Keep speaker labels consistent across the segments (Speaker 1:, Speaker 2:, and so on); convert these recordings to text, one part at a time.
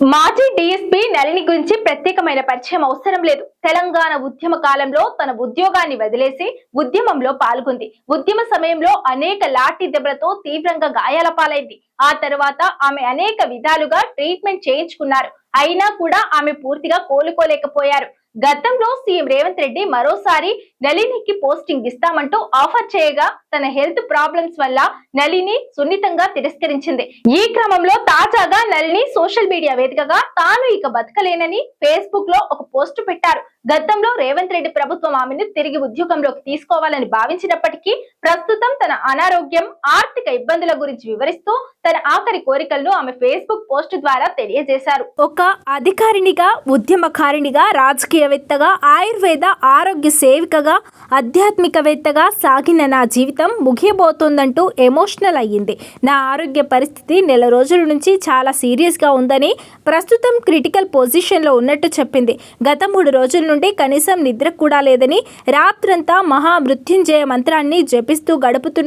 Speaker 1: మాజీ డీఎస్పీ నళిని గురించి ప్రత్యేకమైన పరిచయం అవసరం లేదు. తెలంగాణ ఉద్యమ కాలంలో తన ఉద్యోగాన్ని వదిలేసి ఉద్యమంలో పాల్గొంది. ఉద్యమ సమయంలో అనేక లాఠీ దెబ్బలతో తీవ్రంగా గాయాల పాలైంది. ఆ తర్వాత ఆమె అనేక విధాలుగా ట్రీట్మెంట్ చేయించుకున్నారు. అయినా కూడా ఆమె పూర్తిగా కోలుకోలేకపోయారు. గతంలో సీఎం రేవంత్ రెడ్డి మరోసారి నళినికి పోస్టింగ్ ఇస్తామంటూ ఆఫర్ చేయగా తన హెల్త్ ప్రాబ్లమ్స్ వల్ల నళిని సున్నితంగా తిరస్కరించింది. ఈ క్రమంలో తాజాగా నళిని సోషల్ మీడియా వేదికగా తాను ఇక బతకలేనని ఫేస్బుక్లో ఒక పోస్ట్ పెట్టారు. గతంలో రేవంత్ రెడ్డి ప్రభుత్వం ఆమెను తిరిగి ఉద్యోగంలోకి తీసుకోవాలని భావించినప్పటికీ ప్రస్తుతం అనారోగ్యం ఆర్థిక ఇబ్బందుల గురించి వివరిస్తూ తన ఆఖరి కోరికలను ఆమె ఫేస్బుక్ పోస్ట్ ద్వారా తెలియజేశారు.
Speaker 2: ఒక అధికారినిగా ఉద్యమకారిణిగా రాజకీయవేత్తగా ఆయుర్వేద ఆరోగ్య సేవికగా ఆధ్యాత్మికవేత్తగా సాగిన నా జీవితం ముగియబోతోందంటూ ఎమోషనల్ అయ్యింది. నా ఆరోగ్య పరిస్థితి నెల రోజుల నుంచి చాలా సీరియస్గా ఉందని ప్రస్తుతం క్రిటికల్ పొజిషన్లో ఉన్నట్టు చెప్పింది. గత మూడు రోజుల నుండి కనీసం నిద్ర కూడా లేదని రాత్రంతా మహామృత్యుంజయ మంత్రాన్ని జపిస్తూ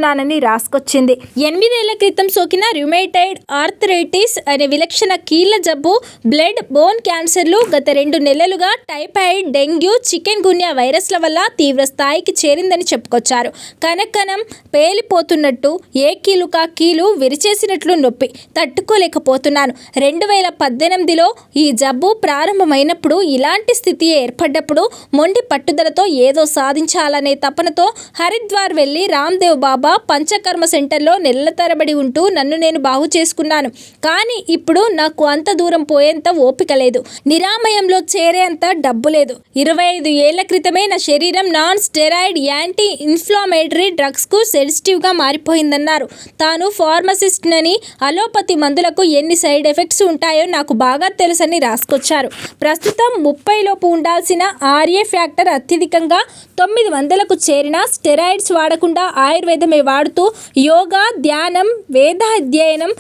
Speaker 2: గడుపుతున్నానని రాసుకొచ్చింది. ఎనిమిదేళ్ళ క్రితం సోకిన రుమేటైడ్ ఆర్థరైటిస్ అనే విలక్షణ కీళ్ళ జబ్బు బ్లడ్ బోన్ క్యాన్సర్లు గత రెండు నెలలుగా టైఫాయిడ్ డెంగ్యూ చికెన్ గున్యా వైరస్ల వల్ల తీవ్ర స్థాయికి చేరిందని చెప్పుకొచ్చారు. కనకనం పేలిపోతున్నట్టు ఏ కీలుక కీలు విరిచేసినట్లు నొప్పి తట్టుకోలేకపోతున్నాను. రెండు వేల పద్దెనిమిదిలో ఈ జబ్బు ప్రారంభమైనప్పుడు ఇలాంటి స్థితి ఏర్పడ్డప్పుడు మొండి పట్టుదలతో ఏదో సాధించాలనే తపనతో హరిద్వార్ వెళ్ళి రామ్దేవ్ బాబా పంచకర్మ సెంటర్లో నెలల తరబడి ఉంటూ నన్ను నేను బాగు చేసుకున్నాను. కానీ ఇప్పుడు నాకు అంత దూరం పోయేంత ఓపిక లేదు. నిరామయంలో చేరేంత డబ్బు లేదు. ఇరవై ఐదు ఏళ్ళ క్రితమే నా శరీరం నాన్ స్టెరాయిడ్ యాంటీ ఇన్ఫ్లామేటరీ డ్రగ్స్కు సెన్సిటివ్గా మారిపోయిందన్నారు. తాను ఫార్మసిస్ట్నని అలోపతి మందులకు ఎన్ని సైడ్ ఎఫెక్ట్స్ ఉంటాయో నాకు బాగా తెలుసని రాసుకొచ్చారు. ప్రస్తుతం ముప్పై లోపు ఉండాల్సిన ఆర్ఏ ఫ్యాక్టర్ అత్యధికంగా తొమ్మిది వందలకు చేరిన స్టెరాయిడ్స్ వాడకుండా ఆయుర్వేదం వాడుతూ యోగా ధ్యానం వేద అధ్యయనం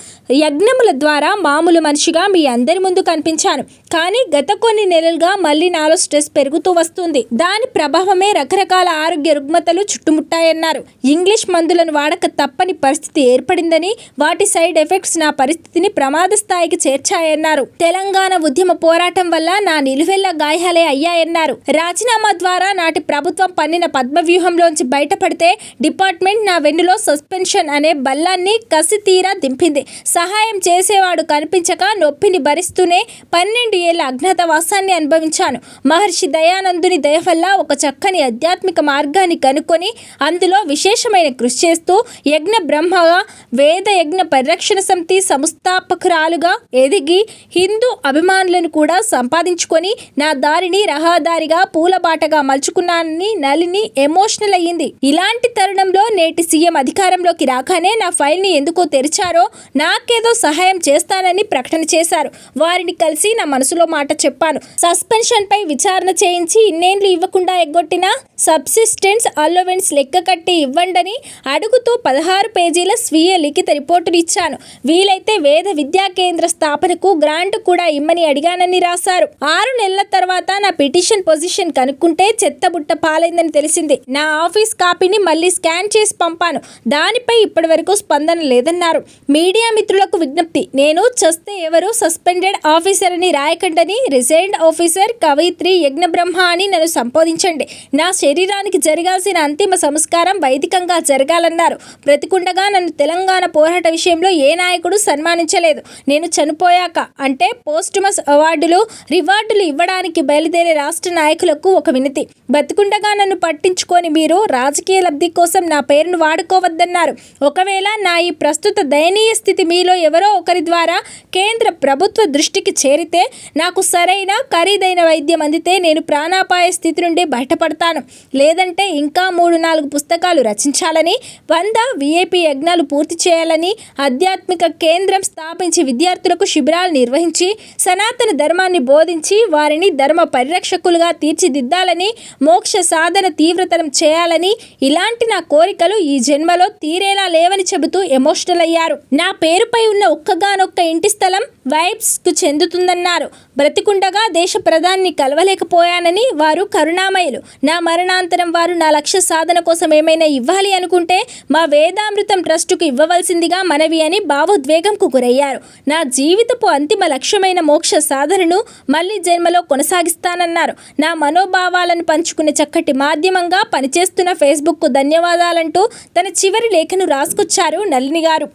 Speaker 2: యజ్ఞముల ద్వారా మామూలు మనిషిగా మీ అందరి ముందు కనిపించాను. కానీ గత కొన్ని నెలలుగా మళ్ళీ నాలో స్ట్రెస్ పెరుగుతూ వస్తుంది. దాని ప్రభావమే రకరకాల ఆరోగ్య రుగ్మతలు చుట్టుముట్టాయన్నారు. ఇంగ్లీష్ మందులను వాడక తప్పని పరిస్థితి ఏర్పడిందని వాటి సైడ్ ఎఫెక్ట్స్ నా పరిస్థితిని ప్రమాద స్థాయికి చేర్చాయన్నారు. తెలంగాణ ఉద్యమ పోరాటం వల్ల నా నిలువెల్ల గాయాలే అయ్యాయన్నారు. రాజీనామా ద్వారా నాటి ప్రభుత్వం పన్నిన పద్మవ్యూహంలోంచి బయటపడితే డిపార్ట్మెంట్ నా వెన్నులో సస్పెన్షన్ అనే బల్లాన్ని కసి తీరా దింపింది. సహాయం చేసేవాడు కనిపించక నొప్పిని భరిస్తూనే పన్నెండు ఏళ్ళ అజ్ఞాతవాసాన్ని అనుభవించాను. మహర్షి దయానందుని దయ వల్ల ఒక చక్కని ఆధ్యాత్మిక మార్గాన్ని కనుక్కొని అందులో విశేషమైన కృషి చేస్తూ యజ్ఞ బ్రహ్మగా వేద యజ్ఞ పరిరక్షణ సమితి సంస్థాపకురాలుగా ఎదిగి హిందూ అభిమానులను కూడా సంపాదించుకొని నా దారిని రహదారిగా పూలబాటగా మలుచుకున్నానని నలిని ఎమోషనల్ అయ్యింది. ఇలాంటి తరుణంలో నేటి సీఎం అధికారంలోకి రాగానే నా ఫైల్ని ఎందుకో తెరిచారో నాకేదో సహాయం చేస్తానని ప్రకటన చేశారు. వారిని కలిసి నా మనసులో మాట చెప్పాను. సస్పెన్షన్ పై విచారణ చేయించి ఇన్నేండ్లు ఇవ్వకుండా ఎగ్గొట్టిన సబ్సిస్టెన్స్ అలోవెన్స్ లెక్క కట్టి ఇవ్వండని అడుగుతూ పదహారు పేజీల స్వీయ లిఖిత రిపోర్టులు ఇచ్చాను. వీలైతే వేద విద్యా కేంద్ర స్థాపనకు గ్రాంట్ కూడా ఇమ్మని అడిగానని రాశారు. ఆరు నెలల తర్వాత నా పిటిషన్ పొజిషన్ కనుక్కుంటే చెత్తబుట్ట పాలైందని తెలిసింది. నా ఆఫీస్ కాపీని మళ్ళీ స్కాన్ చేసి పంపాను. దానిపై ఇప్పటివరకు స్పందన లేదన్నారు. మీడియా మిత్రులకు విజ్ఞప్తి. నేను చస్తే ఎవరు సస్పెండెడ్ ఆఫీసర్ అని రాయకండని రిజైన్డ్ ఆఫీసర్ కవయిత్రి యజ్ఞబ్రహ్మ అని నన్ను సంబోధించండి. నా శరీరానికి జరగాల్సిన అంతిమ సంస్కారం వైదికంగా జరగాలన్నారు. బ్రతికుండగా నన్ను తెలంగాణ పోరాట విషయంలో ఏ నాయకుడు సన్మానించలేదు. నేను చనిపోయాక అంటే పోస్టుమస్ అవార్డులు రివార్డులు ఇవ్వడానికి బయలుదేరే రాష్ట్ర నాయకులకు ఒక వినతి. బతికుండగా నన్ను పట్టించుకొని మీరు రాజకీయ లబ్ధి కోసం నా పేరును వాడుకోవద్దన్నారు. ఒకవేళ నా ఈ ప్రస్తుత దయనీయ స్థితి మీలో ఎవరో ఒకరి ద్వారా కేంద్ర ప్రభుత్వ దృష్టికి చేరితే నాకు సరైన ఖరీదైన వైద్యం అందితే నేను ప్రాణాపాయ స్థితి నుండి బయటపడతాను. లేదంటే ఇంకా మూడు నాలుగు పుస్తకాలు రచించాలని వంద విఐపి యజ్ఞాలు పూర్తి చేయాలని ఆధ్యాత్మిక కేంద్రం స్థాపించి విద్యార్థులకు శిబిరాలు నిర్వహించి సనాతన ధర్మాన్ని బోధించి వారిని ధర్మ పరిరక్షకులుగా తీర్చిదిద్దాలని మోక్ష సాధన తీవ్రతరం చేయాలని ఇలాంటి నా కోరికలు ఈ జన్మలో తీరేలా లేవని చెబుతూ ఎమోషనల్ అయ్యారు. నా పేరుపై ఉన్న ఒక్కగానొక్క ఇంటి స్థలం వైబ్స్కు చెందుతుందన్నారు. బ్రతికుండగా దేశ ప్రధాని కలవలేకపోయానని వారు కరుణామయులు. నా మరణాంతరం వారు నా లక్ష్య సాధన కోసం ఏమైనా ఇవ్వాలి అనుకుంటే మా వేదామృతం ట్రస్టుకు కావాల్సిందిగా మనవి అని భావోద్వేగంకు గురయ్యారు. నా జీవితపు అంతిమ లక్ష్యమైన మోక్ష సాధనను మళ్ళీ జన్మలో కొనసాగిస్తానన్నారు. నా మనోభావాలను పంచుకునే చక్కటి మాధ్యమంగా పనిచేస్తున్న ఫేస్బుక్కు ధన్యవాదాలంటూ తన చివరి లేఖను రాసుకొచ్చారు నళిని గారు.